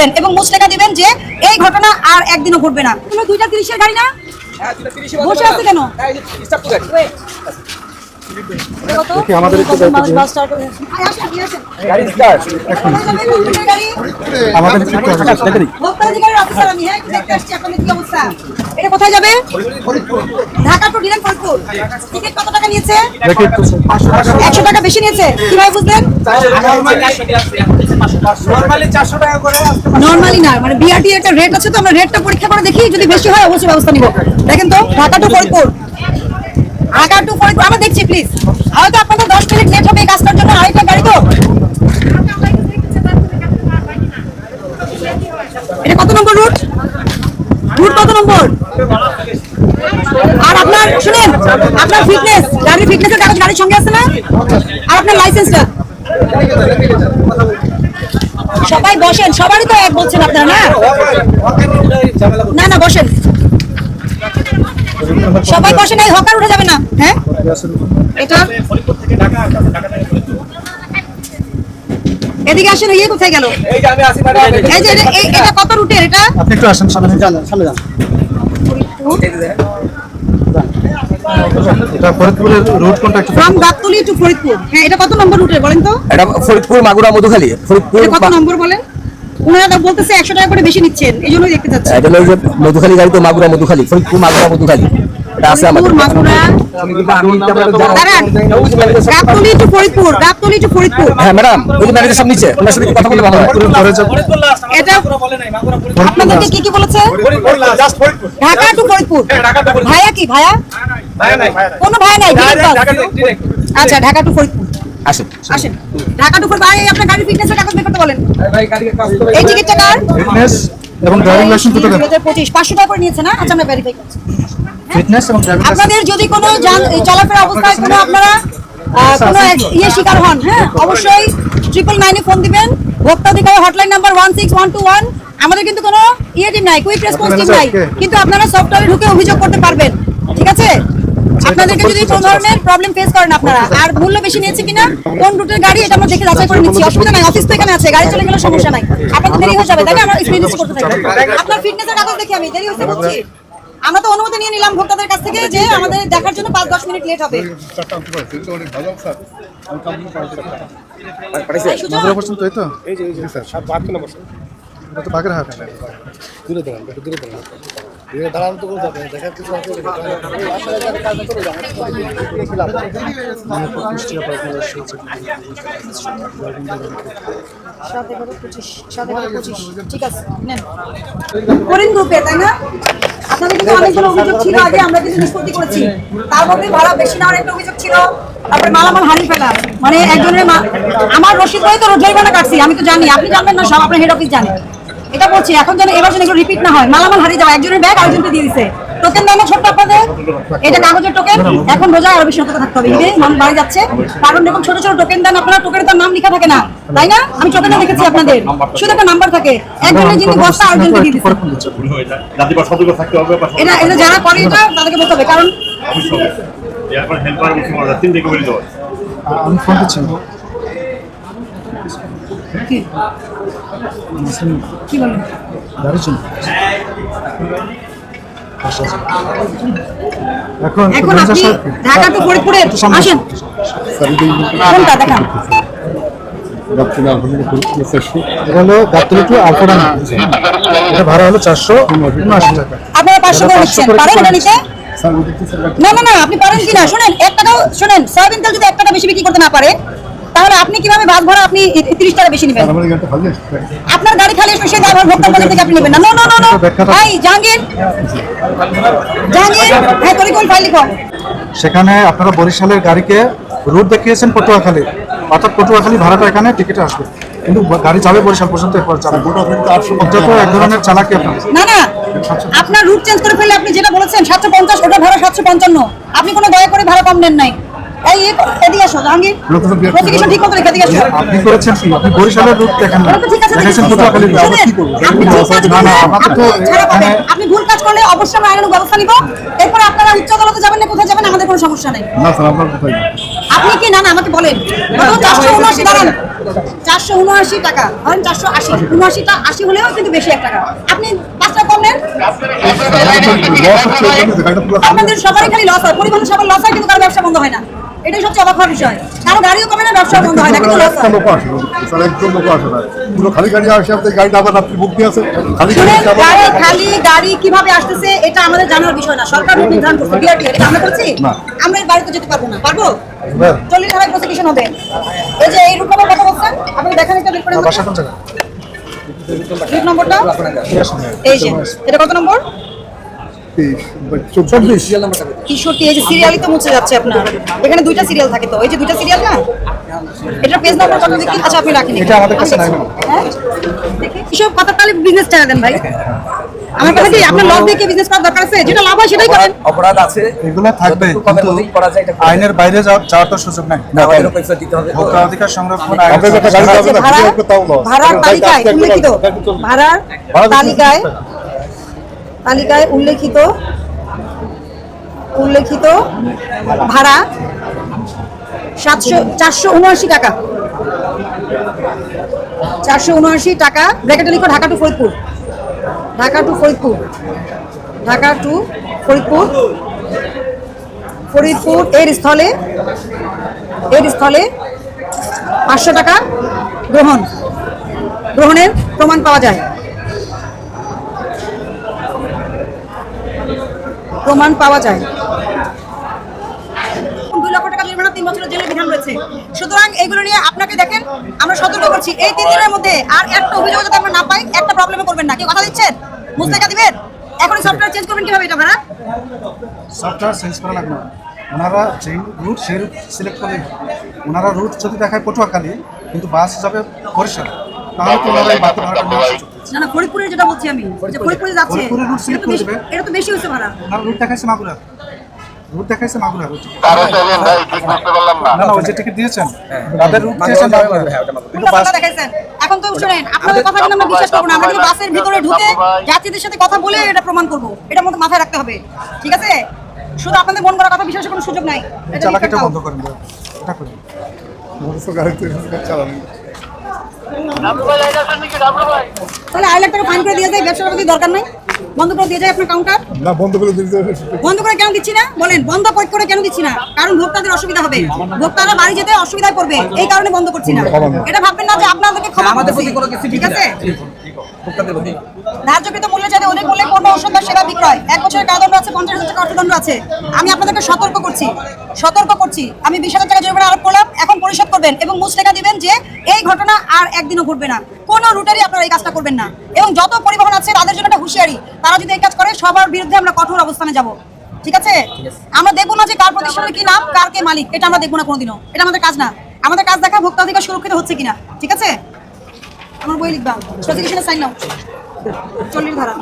করবেন এবং মুচলেখা দিবেন যে এই ঘটনা আর একদিনও ঘটবে না। তুমি দুইটা তিরিশের গাড়ি না? হ্যাঁ, দুটো 30 বসে আছে কেন? দেখি আমাদের একটু দায়িত্ব দিন। গাড়ি স্টার্ট। গাড়ি আমাদের একটু দেখে দিই অফিসার আমি হ্যাঁ দেখতে আসছি আপনাদের কি অবস্থা এটা কোথায় যাবে Dhaka to direct Faridpur ticket কত টাকা নিয়েছে একশো টাকা বেশি নিয়েছে কীভাবে বুঝলেন নরমালি 400 টাকা করে নর্মালি না মানে বিআরটি একটা রেট আছে তো আমরা রেটটা পরীক্ষা করে দেখি যদি বেশি হয় অবশ্যই ব্যবস্থা নিব। দেখেন তো ঢাকা টু ফরিদপুর। ঢাকা টু ফরিদপুর আমরা দেখছি প্লিজ হয়তো আপনাদের দশ মিনিট লেট হবে এই কাজটার জন্য আরেকটা গাড়ি তো। এটা কত নম্বর রুট রুট কত নম্বর? আর আপনার, শুনেন, আপনার ফিটনেস গাড়ির ফিটনেসের কাগজ গাড়ির সঙ্গে আছে না? আর আপনার লাইসেন্সটা সবাই বসেন, সবারই তো এক বলছেন আপনারা, না? না না, বসেন। সবাই বসেন এই হকার উঠে যাবে না। হ্যাঁ? এটা? এদিকে আসেন ইয়ে কোথায় গেল? এই যে আমি এই যে এটা- কত রুটের এটা? আপনি একটু আসেন সামনে যান সামনে যান। ফরিদপুর। হ্যাঁ এটা কত নম্বর রুটের বলেন তো? এটা ফরিদপুর মাগুরা মধুখালী ফরিদপুর এটা কত নম্বর বলেন? ওনারা বলতেছে একশো টাকা করে বেশি নিচ্ছেন এই জন্যই দেখতে চাচ্ছি। মধুখালী গাড়ি তো মাগুরা মধুখালী ফরিদপুর মাগুরা মধুখালী। এটা আছে আমাদের হ্যাঁ ম্যাডাম ওই যে ম্যানেজার সব নিচে ওনার সাথে কথা বলে ভালো হয়। এটা আপনাদেরকে কি কি বলেছে? ঢাকা টু ফরিদপুর। ভাইয়া কি ভাইয়া? কোনো ভাইয়া নাই আচ্ছা ঢাকা টু ফরিদপুর। আসেন। আসেন। ঢাকা টু ফরিদপুর আপনার গাড়ি ফিটনেসের বের করতে বলেন। এই টিকিটটা কার? ফিটনেস এবং ড্রাইভিং লাইসেন্স দুটো দেন পঁচিশ পাঁচশো টাকা করে নিয়েছে না? আচ্ছা আমরা ভেরিফাই করছি। ফিটনেস এবং ড্রাইভিং আপনাদের যদি কোনো চলাফেরা অবস্থায় কোনো আপনারা কোনো ইয়ে শিকার হন হ্যাঁ অবশ্যই ট্রিপল নাইনে ফোন দিবেন। ভোক্তাধিকার hotline number one six one two one আমাদের কিন্তু কোনো ইয়ে টিম নাই কুইক রেসপন্স টিম নাই। কিন্তু আপনারা সফটওয়্যারে ঢুকে অভিযোগ করতে পারবেন। আপনাদেরকে যদি কোনো ধরনের প্রবলেম ফেস করেন আপনারা আর মূল্য বেশি নিয়েছে কিনা কোন রুটের গাড়ি এটা আমরা দেখে যাচাই করে নিচ্ছি। অসুবিধা নাই অফিস তো এখানে আছে গাড়ি চলে গেলে সমস্যা নাই। আপনাদের দেরি হয়ে যাবে তাই না আমরা এক্সপিরিয়েন্স করতে থাকি। আপনার ফিটনেসের কাগজ দেখি আমি দেরি হচ্ছে বলছি। আমরা তো অনুমতি নিয়ে নিলাম ভোক্তাদের কাছ থেকে যে আমাদের দেখার জন্য পাঁচ দশ মিনিট লেট হবে। এই যে স্যার বাহাত্তর নম্বর। দূরে দাঁড়ান দূরে দাঁড়ান। করে তাই না? কিন্তু অভিযোগ আগে, আমরা করেছি। তার মধ্যে বেশি অভিযোগ ছিল। হারিয়ে ফেলা। মানে একজনের আমার রসিদ বই তো জরিমানা কাটছি আমি তো জানি আপনি জানবেন না সব আপনার হেড অফিস জানে এটা বলছি এখন যেন এবার যেন রিপিট না হয়। মালামাল হারিয়ে যাওয়া একজনের ব্যাগ আরেকজনকে দিয়ে দিছে। টোকেন দেয় না ছোট্ট আপনাদের? এটা কাগজের টোকেন এখন রোজা আরও বেশি সতর্ক থাকতে হবে। মানুষ বাড়ি যাচ্ছে। কারণ দেখুন ছোট ছোট টোকেন দেন আপনারা টোকেনে তার নাম লেখা থাকে না। তাই না? আমি টোকেনে দেখেছি আপনাদের। শুধু একটা নাম্বার থাকে। একজনের যিনি বস্তা আরেকজনকে দিয়ে দিচ্ছে এটা এটা যারা করে এটা তাদেরকে বলতে হবে। কারণ দেওয়া। আমি ফোন করছি কি? কি বলেন গাড়ি এখন এখন আপনি ঢাকা টু ফরিদপুরে আসেন। কোনটা দেখান। ভাড়া হলো চারশো উনআশি টাকা। আপনারা পাঁচশো করে নিচ্ছেন। পারেন এটা নিতে না না না আপনি পারেন কিনা? শুনেন এক টাকাও শোনেন সয়াবিন তেল যদি এক টাকা বেশি বিক্রি করতে না পারে তাহলে আপনি কীভাবে বাস ভাড়া আপনি তিরিশ টাকা বেশি নেবেন? আপনার গাড়ি খালি আসবে সেই ড্রাইভার ভোক্তার বাজার থেকে আপনি নেবেন না। নো নো নো নো ভাই জাহাঙ্গীর। জাহাঙ্গীর হ্যাঁ তরিকুল ফাইল লিখো। সেখানে আপনারা বরিশালের গাড়িকে রুট দেখিয়েছেন পটুয়াখালী। অর্থাৎ পটুয়াখালী ভাড়াটা এখানে টিকিটে আসবে। কিন্তু গাড়ি যাবে বরিশাল পর্যন্ত এরপর যাবে। এক ধরনের চালাকি আপনার। না না। আপনার রুট চেঞ্জ করে ফেললে আপনি যেটা বলেছেন সাতশো পঞ্চাশ ওটা ভাড়া সাতশো পঞ্চান্ন। আপনি কোনো দয়া করে ভাড়া কম নেন নাই। এই এদিকে আসো জাহাঙ্গীর। প্রসিকিউশন ঠিক মতো রেখে এদিকে আসো। আপনি করেছেন কি? আপনি বরিশালের রুট দেখেন না। ঠিক আছে দেখেছেন আপনি কাজ করলে আপনি আপনি ভুল কাজ করলে অবশ্যই আমরা আইনানুগ ব্যবস্থা নিব। এরপর আপনারা উচ্চ আদালতে যাবেন না কোথায় যাবেন আমাদের কোনো সমস্যা নেই। না স্যার আপনার কোথায়? আপনি কি না না আমাকে বলেন। চারশো উনআশি দাঁড়ান। চারশো উনআশি টাকা ধরেন চারশো আশি। উনআশিটা আশি হলেও কিন্তু বেশি এক টাকা। আপনি পাঁচ টাকা কম নেন। আপনাদের সবারই খালি লস হয় পরিবহন সবার লস হয় কিন্তু কারও ব্যবসা বন্ধ হয় না। এটাই সবচেয়ে অবাক হওয়ার বিষয়। কারও গাড়িও কমে না ব্যবসা বন্ধ হয় না কিন্তু লস হয় লোক আসে স্যার একজন লোক আসে না পুরো খালি গাড়ি আসে আপনার গাড়িটা আবার রাত্রি বুক আছে? খালি গাড়ি গাড়ি খালি গাড়ি কীভাবে আসতেছে এটা আমাদের জানার বিষয় না। সরকার নির্ধারণ করছে বিআরটি এটা আমরা করছি? আমরা বাড়িতে যেতে পারব না। পারব? চল্লিশ প্রসিকিউশন হবে। এই যে এই রুট নম্বর কত বলছেন আপনি দেখেন একটা বের করে বাসা কোন জায়গায়? নম্বরটা। এই যে এটা কত নম্বর? চব্বিশ কিশোরটি এই যে সিরিয়ালই তো মুছে যাচ্ছে আপনার। এখানে দুইটা সিরিয়াল থাকে তো। এই যে দুইটা সিরিয়াল না? এটা পেজ নাম্বার কত দেখি? আচ্ছা আপনি রাখেন এটা আমাদের কাছে নাই, হ্যাঁ? কিশোর কত তাহলে বিজনেস টাকা দেন ভাই। আমার কথা কি আপনার লস দিয়ে বিজনেস করার দরকার আছে? যেটা লাভ হয় সেটাই করেন। অপরাধ আছে। এগুলো থাকবে কিন্তু মধ্যেই করা যায় এটা করা যায়। আইনের বাইরে যাওয়ার তো সুযোগ নাই। ভোক্তাধিকার সংরক্ষণ তালিকায় উল্লেখিত ভাড়ার তালিকায় তালিকায় উল্লেখিত উল্লেখিত ভাড়া সাতশো, চারশো উনআশি টাকা। চারশো উনআশি টাকা, ব্র্যাকেটে লিখো Dhaka to Faridpur. Dhaka to Faridpur. Dhaka to Faridpur. Faridpur এর স্থলে এর স্থলে পাঁচশো টাকা গ্রহণ। গ্রহণের প্রমাণ পাওয়া যায়। প্রমাণ পাওয়া যায়। লক্ষ টাকা তিন রয়েছে। সুতরাং নিয়ে আপনাকে দেখেন, আমরা সতর্ক করছি। এই তিন দিনের মধ্যে আর একটা অভিযোগ যাতে আমরা না পাই, একটা প্রবলেমে করবেন কথা দিচ্ছেন? দিবেন এখনই সফটওয়্যার চেঞ্জ সফটওয়্যার চেঞ্জ করা ওনারা রুট সেই রুট সিলেক্ট করলে ওনারা রুট যদি দেখায় পটুয়াখালী, কিন্তু বাস যাবে বরিশাল, তাহলে তো। না না ফরিদপুরের যেটা বলছি আমি যে ফরিদপুরে যাচ্ছে এটা তো বেশি- হয়েছে ভাড়া। ওনারা রুট দেখাইছে মাগুরা। রুট দেখাইছে মাগুরা রুট কারও চাইলেন ভাই ঠিক বুঝতে পারলাম না। না না ওই যে টিকিট দিয়েছেন। তাদের রুট চেয়েছেন মাগুরা মাগুরা হ্যাঁ, ওটা মাগুরা। কিন্তু বাস দেখাইছেন। এখন তো শুনেন আপনাদের কথা কিন্তু আমরা বিশ্বাস করব না। আমরা কিন্তু বাসের ভিতরে ঢুকে যাত্রীদের সাথে কথা বলে এটা প্রমাণ করব। এটা মধ্যে মাথায় রাখতে হবে ঠিক আছে? শুধু আপনাদের মন করা কথা বিশ্বাসের কোনো সুযোগ নাই। এটা বন্ধ করেন এটা করুন। মোটরসাইকেল গাড়িতে চালানো। তাহলে আড়াই লাখ টাকা ফাইন করে দিয়ে যায় ব্যবসা প্রতি দরকার নাই। বন্ধ করে দিয়ে যায় আপনার কাউন্টার না বন্ধ করে দিতে বন্ধ করে কেন দিচ্ছি না? বলেন বন্ধ করে কেন দিচ্ছি না? কারণ ভোক্তাদের অসুবিধা হবে। ভোক্তারা বাড়ি যেতে অসুবিধায় পড়বে। এই কারণে বন্ধ করছি না। এটা ভাববেন না যে আপনাদেরকে ক্ষমা আমাদের প্রতি কোনো কিছু ঠিক আছে? ভোক্তাদের মূল্যে যাতে অধিক মূল্যে পণ্য বা সেবা বিক্রয়। এক বছরের কারাদণ্ড আছে, পঞ্চাশ হাজার টাকা অর্থদণ্ড আছে আমি আপনাদেরকে সতর্ক করছি সতর্ক করছি। আমি বিশ হাজার টাকা জরিমানা আরোপ করলাম, এখন পরিশোধ করবেন এবং দিবেন যে এই ঘটনা আর একদিনও ঘটবে না। কোনো রুটেরই আপনারা এই কাজটা করবেন না। এবং যত পরিবহন আছে, তাদের জন্য একটা হুঁশিয়ারি, তারা যদি এই কাজ করে, সবার বিরুদ্ধে আমরা কঠোর অবস্থানে যাব। ঠিক আছে? আমরা দেখব না যে কার প্রতিষ্ঠানের কি নাম কার কে মালিক, এটা আমরা দেখব না কোনোদিনও। এটা আমাদের কাজ না। আমাদের কাজ দেখা ভোক্তা অধিকার সুরক্ষিত হচ্ছে কিনা। ঠিক আছে? আমার বই লিখবা? সাইন নাও। চল্লিশ ধারা